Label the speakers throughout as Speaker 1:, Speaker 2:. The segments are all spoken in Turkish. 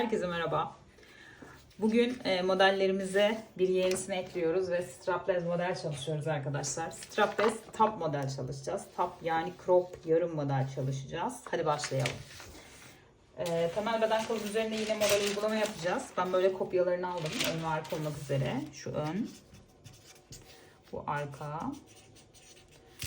Speaker 1: Herkese merhaba. Bugün e, modellerimize bir yenisini ekliyoruz ve strapless model çalışıyoruz arkadaşlar. Strapless top model çalışacağız. Top yani crop yarım model çalışacağız. Hadi başlayalım. E, temel beden kolu üzerine yine model uygulama yapacağız. Ben böyle kopyalarını aldım. Ön ve arka olmak üzere. Şu ön. Bu arka.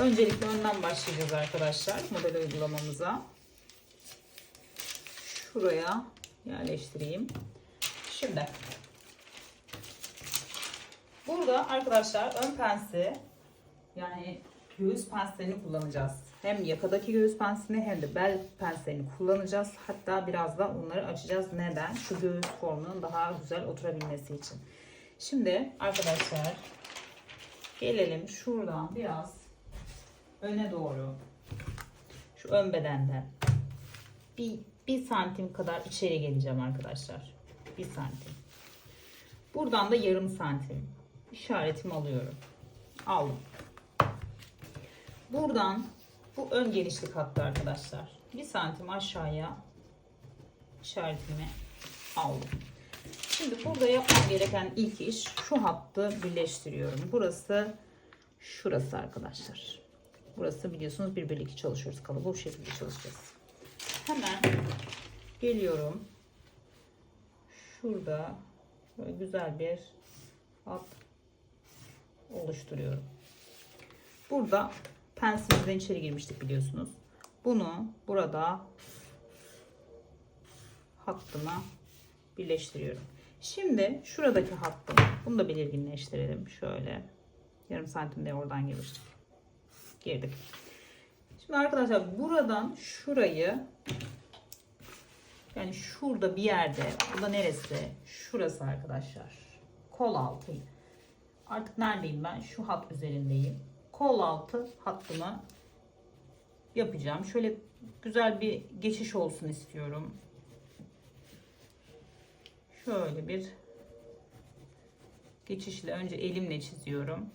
Speaker 1: Öncelikle önden başlayacağız arkadaşlar model uygulamamıza. Şuraya yerleştireyim. Şimdi burada arkadaşlar ön pensi yani göğüs penslerini kullanacağız. Hem yakadaki göğüs pensini hem de bel penslerini kullanacağız. Hatta biraz da onları açacağız. Neden? Şu göğüs formunun daha güzel oturabilmesi için. Şimdi arkadaşlar gelelim şuradan biraz öne doğru şu ön bedenden bir, bir santim kadar içeri geleceğim arkadaşlar. Bir santim. Buradan da yarım santim işaretimi alıyorum. Aldım. Buradan bu ön genişlik hattı arkadaşlar. Bir santim aşağıya işaretimi aldım. Şimdi burada yapmam gereken ilk iş şu hattı birleştiriyorum. Burası şurası arkadaşlar. Burası biliyorsunuz bir birlikte çalışıyoruz kalıbı bu şekilde çalışacağız. Hemen geliyorum. Şurada güzel bir hat oluşturuyorum. Burada pensilimizden içeri girmiştik biliyorsunuz. Bunu burada hattıma birleştiriyorum. Şimdi şuradaki hattı bunu da belirginleştirelim. Şöyle yarım santim de oradan girmiştik. Girdik. Şimdi arkadaşlar buradan şurayı yani şurada bir yerde bu da neresi? Şurası arkadaşlar. Kol altı. Artık neredeyim ben? Şu hat üzerindeyim. Kol altı hattımı yapacağım. Şöyle güzel bir geçiş olsun istiyorum. Şöyle bir geçişle önce elimle çiziyorum.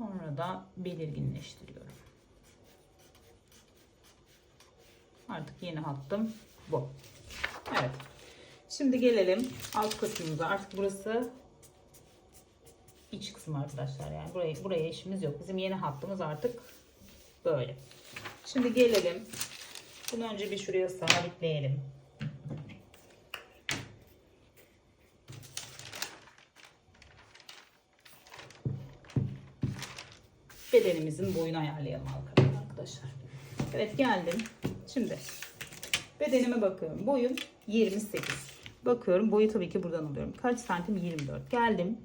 Speaker 1: Sonra da belirginleştiriyorum. Artık yeni hattım bu. Evet. Şimdi gelelim alt kısmımıza. Artık burası iç kısmı arkadaşlar. Yani buraya, buraya işimiz yok. Bizim yeni hattımız artık böyle. Şimdi gelelim. Bunu önce bir şuraya sabitleyelim. Bedenimizin boyunu ayarlayalım arkadaşlar. Evet geldim. Şimdi bedenime bakıyorum. Boyum 28. Bakıyorum boyu tabii ki buradan alıyorum. Kaç santim? 24. Geldim.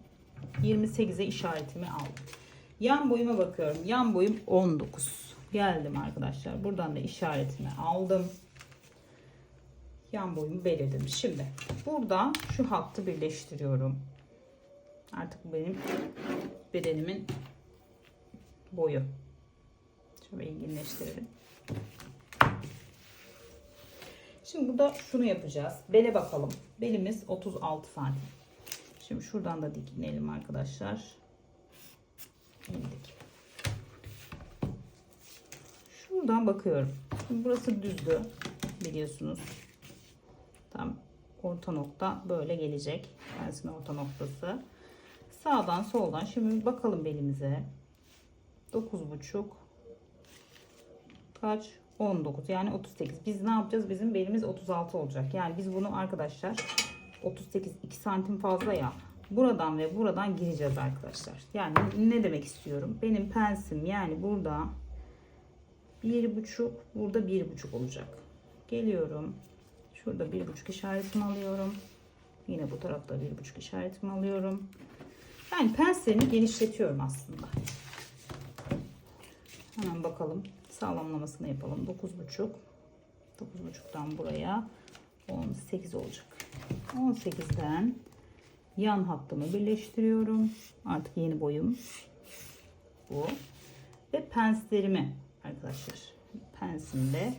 Speaker 1: 28'e işaretimi aldım. Yan boyuma bakıyorum. Yan boyum 19. Geldim arkadaşlar. Buradan da işaretimi aldım. Yan boyumu belirledim. Şimdi burada şu hattı birleştiriyorum. Artık benim bedenimin boyu. Şöyle ilginleştirelim. Şimdi burada şunu yapacağız. Bele bakalım. Belimiz 36 santim. Şimdi şuradan da dikinelim arkadaşlar. İndik. Şuradan bakıyorum. Şimdi burası düzdü. Biliyorsunuz. Tam orta nokta böyle gelecek. Pensin orta noktası. Sağdan soldan şimdi bakalım belimize. 9,5 kaç? 19 yani 38 biz ne yapacağız? Bizim belimiz 36 olacak. Yani biz bunu arkadaşlar 38 2 santim fazla ya buradan ve buradan gireceğiz arkadaşlar. Yani ne demek istiyorum? Benim pensim yani burada bir buçuk burada bir buçuk olacak. Geliyorum. Şurada bir buçuk işaretimi alıyorum. Yine bu tarafta bir buçuk işaretimi alıyorum. Yani penslerimi genişletiyorum aslında Hemen bakalım. Sağlamlamasını yapalım. 9.5 9.5'tan buraya 18 olacak. 18'den yan hattımı birleştiriyorum. Artık yeni boyum bu. Ve penslerimi arkadaşlar. Pensimde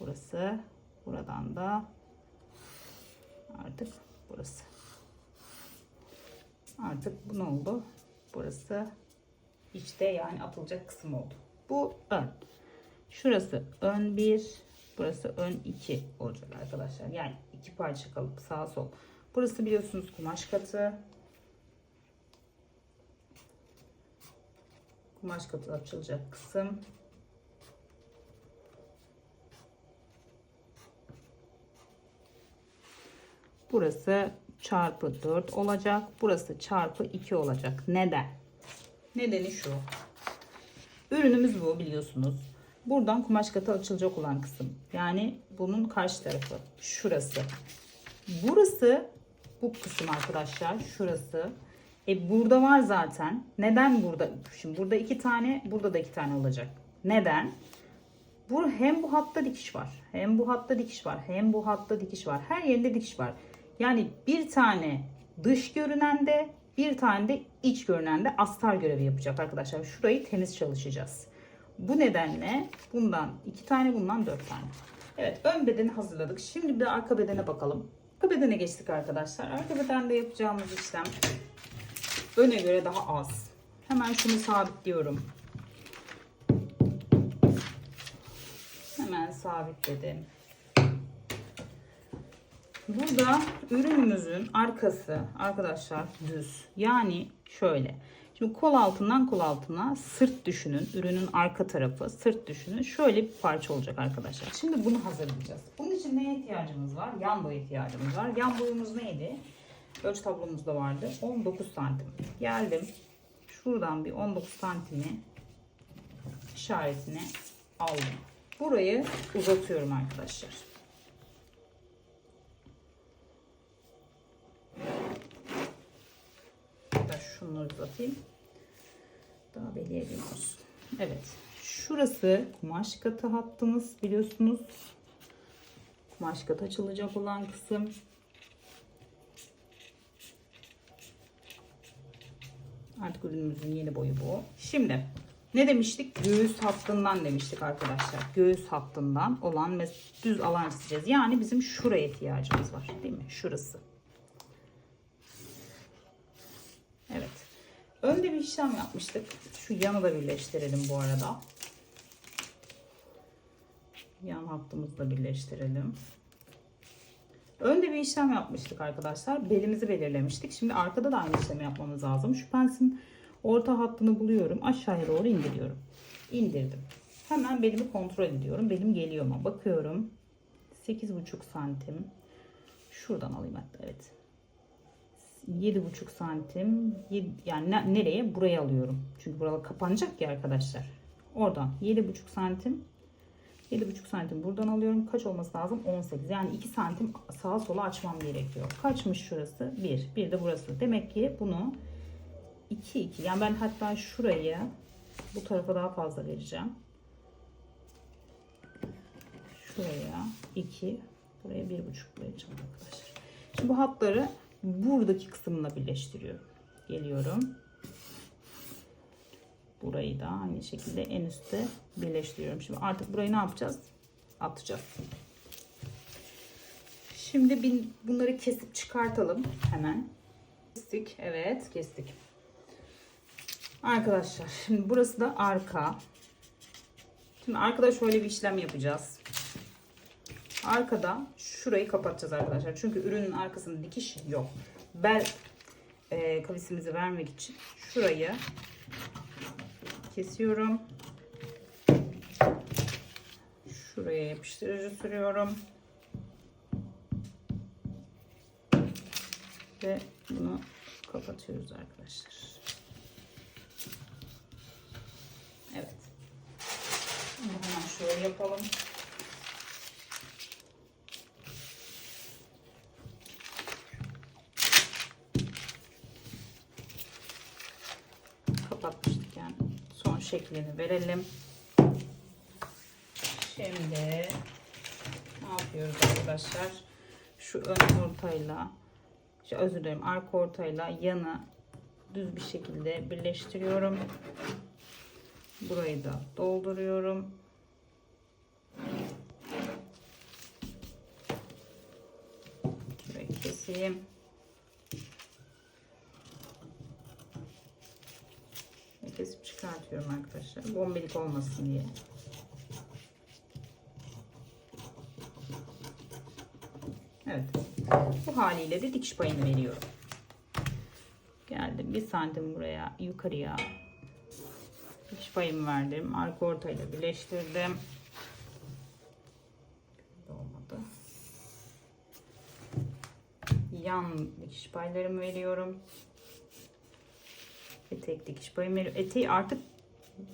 Speaker 1: burası. Buradan da artık burası. Artık bu ne oldu? Burası içte yani atılacak kısım oldu. Bu ön. Şurası ön bir. Burası ön 2 olacak arkadaşlar. Yani iki parça kalıp sağ sol. Burası biliyorsunuz kumaş katı. Kumaş katı açılacak kısım. Burası çarpı 4 olacak. Burası çarpı 2 olacak. Neden? Nedeni şu. Ürünümüz bu biliyorsunuz. Buradan kumaş katı açılacak olan kısım. Yani bunun karşı tarafı. Şurası. Burası bu kısım arkadaşlar. Şurası. E burada var zaten. Neden burada? Şimdi burada iki tane, burada da iki tane olacak. Neden? Bu hem bu hatta dikiş var. Hem bu hatta dikiş var. Hem bu hatta dikiş var. Her yerinde dikiş var. Yani bir tane dış görünende, bir tane de iç görünende astar görevi yapacak arkadaşlar. Şurayı temiz çalışacağız. Bu nedenle bundan iki tane, bundan dört tane. Evet, ön bedeni hazırladık. Şimdi bir de arka bedene bakalım. Arka bedene geçtik arkadaşlar. Arka bedende yapacağımız işlem öne göre daha az. Hemen şunu sabitliyorum. Hemen sabitledim. Burada ürünümüzün arkası arkadaşlar düz. Yani şöyle. Şimdi kol altından kol altına sırt düşünün. Ürünün arka tarafı sırt düşünün. Şöyle bir parça olacak arkadaşlar. Şimdi bunu hazırlayacağız. Bunun için neye ihtiyacımız var? Yan boy ihtiyacımız var. Yan boyumuz neydi? Ölçü tablomuzda vardı. 19 santim. Geldim. Şuradan bir 19 santimi işaretini aldım. Burayı uzatıyorum arkadaşlar. Da şunları uzatayım. Daha belirgin olsun. Evet. Şurası kumaş katı hattımız biliyorsunuz. Kumaş katı açılacak olan kısım. Artık ürünümüzün yeni boyu bu. Şimdi ne demiştik? Göğüs hattından demiştik arkadaşlar. Göğüs hattından olan düz alan isteyeceğiz. Yani bizim şuraya ihtiyacımız var. Değil mi? Şurası. Evet. Önde bir işlem yapmıştık. Şu yanı da birleştirelim bu arada. Yan hattımızı da birleştirelim. Önde bir işlem yapmıştık arkadaşlar. Belimizi belirlemiştik. Şimdi arkada da aynı işlemi yapmamız lazım. Şu pensin orta hattını buluyorum. Aşağıya doğru indiriyorum. İndirdim. Hemen belimi kontrol ediyorum. Belim geliyor mu? Bakıyorum. 8,5 santim. Şuradan alayım hatta evet. 7,5 santim. Yani ne- nereye? Buraya alıyorum. Çünkü buralar kapanacak ya arkadaşlar. Oradan 7,5 santim. 7,5 santim buradan alıyorum. Kaç olması lazım? 18. Yani 2 santim sağa sola açmam gerekiyor. Kaçmış şurası? 1. Bir de burası. Demek ki bunu 2 2. Yani ben hatta şurayı bu tarafa daha fazla vereceğim. Şuraya 2. Buraya 1,5 vereceğim arkadaşlar. Şimdi bu hatları buradaki kısımla birleştiriyorum. Geliyorum. Burayı da aynı şekilde en üstte birleştiriyorum. Şimdi artık burayı ne yapacağız? Atacağız. Şimdi bunları kesip çıkartalım hemen. Kestik. Evet kestik. Arkadaşlar şimdi burası da arka. Şimdi arkada şöyle bir işlem yapacağız. Arkada şurayı kapatacağız arkadaşlar. Çünkü ürünün arkasında dikiş yok. Bel e, kavisimizi vermek için şurayı kesiyorum. Şuraya yapıştırıcı sürüyorum. Ve bunu kapatıyoruz arkadaşlar. Evet. Hemen şöyle yapalım. Kapatmıştık yani. Son şeklini verelim. Şimdi ne yapıyoruz arkadaşlar? Şu ön ortayla şu özür dilerim arka ortayla yanı düz bir şekilde birleştiriyorum. Burayı da dolduruyorum. Şurayı keseyim. Ve çıkartıyorum arkadaşlar. Bombelik olmasın diye. Evet. Bu haliyle de dikiş payını veriyorum. Geldim bir santim buraya yukarıya. Dikiş payımı verdim. Arka ortayla birleştirdim. Olmadı. Yan dikiş paylarımı veriyorum. Etek dikiş payımı veriyorum. Eteği artık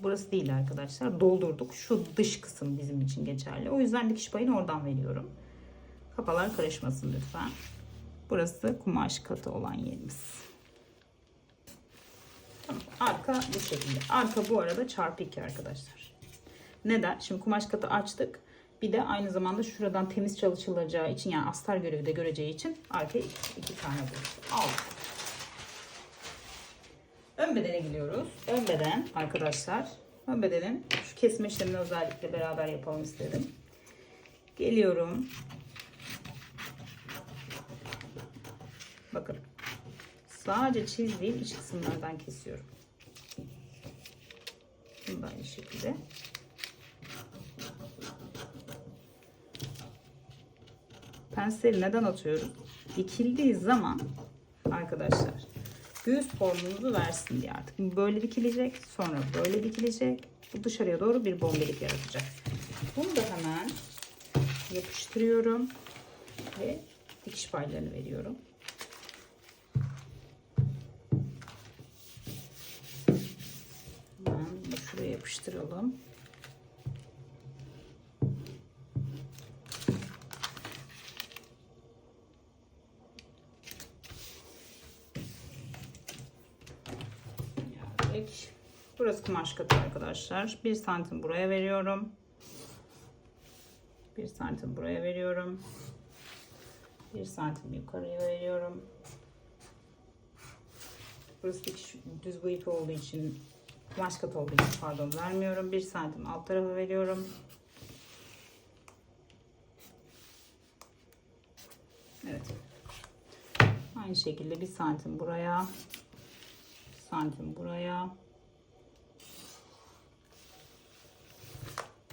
Speaker 1: burası değil arkadaşlar. Doldurduk. Şu dış kısım bizim için geçerli. O yüzden dikiş payını oradan veriyorum. Kafalar karışmasın lütfen. Burası kumaş katı olan yerimiz. Arka bu şekilde. Arka bu arada çarpı 2 arkadaşlar. Neden? Şimdi kumaş katı açtık. Bir de aynı zamanda şuradan temiz çalışılacağı için yani astar görevi de göreceği için arkaya iki, tane bu. Aldık. Ön bedene gidiyoruz. Ön beden arkadaşlar. Ön bedenin şu kesme işlemini özellikle beraber yapalım istedim. Geliyorum. Bakın. Sadece çizdiğim iç kısımlardan kesiyorum. Bunu aynı şekilde. Penseli neden atıyoruz? Dikildiği zaman arkadaşlar göğüs formumuzu versin diye artık. Böyle dikilecek, sonra böyle dikilecek. Bu dışarıya doğru bir bombelik yaratacak. Bunu da hemen yapıştırıyorum ve dikiş paylarını veriyorum. Hemen şuraya yapıştıralım. Katı arkadaşlar. 1 santim buraya veriyorum. 1 santim buraya veriyorum. 1 santim yukarıya veriyorum. Burası dikiş düz bu ipi olduğu için kumaş olduğu için pardon vermiyorum. 1 santim alt tarafa veriyorum. Evet. Aynı şekilde 1 santim buraya. 1 santim buraya.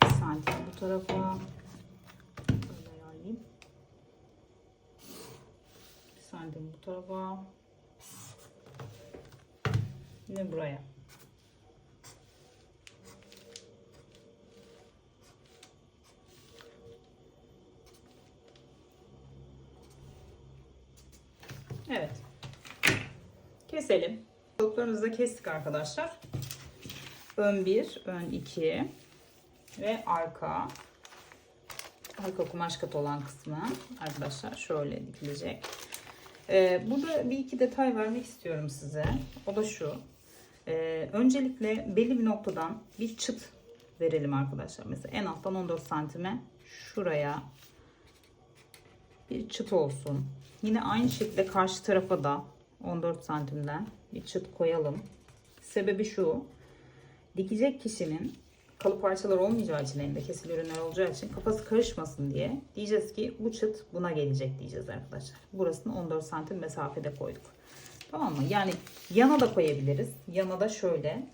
Speaker 1: 1 santim bu tarafa. Böyle ayarlayayım. 1 santim bu tarafa. Yine buraya. Evet. Keselim. Balıklarımızı da kestik arkadaşlar. Ön 1, ön 2 ve arka. Arka kumaş katı olan kısmı arkadaşlar şöyle dikilecek. Ee, burada bir iki detay vermek istiyorum size. O da şu. Ee, öncelikle belli bir noktadan bir çıt verelim arkadaşlar. Mesela en alttan 14 santime şuraya bir çıt olsun. Yine aynı şekilde karşı tarafa da 14 santimden bir çıt koyalım. Sebebi şu. Dikecek kişinin kalıp parçalar olmayacağı için elinde kesil ürünler olacağı için kafası karışmasın diye diyeceğiz ki bu çıt buna gelecek diyeceğiz arkadaşlar. Burasını 14 santim mesafede koyduk. Tamam mı? Yani yana da koyabiliriz. Yana da şöyle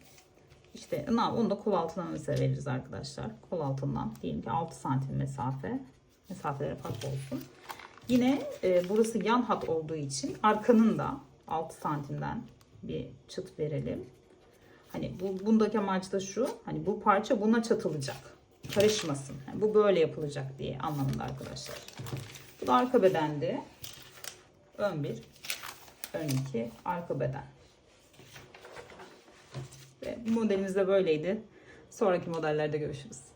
Speaker 1: işte ne onu da kol altına mesela veririz arkadaşlar. Kol altından diyelim ki 6 santim mesafe. Mesafeleri farklı olsun. Yine e, burası yan hat olduğu için arkanın da 6 santimden bir çıt verelim. Hani bu bundaki amaç da şu. Hani bu parça buna çatılacak. Karışmasın. Yani bu böyle yapılacak diye anlamında arkadaşlar. Bu da arka bedendi. Ön bir, ön iki, arka beden. Ve modelimiz de böyleydi. Sonraki modellerde görüşürüz.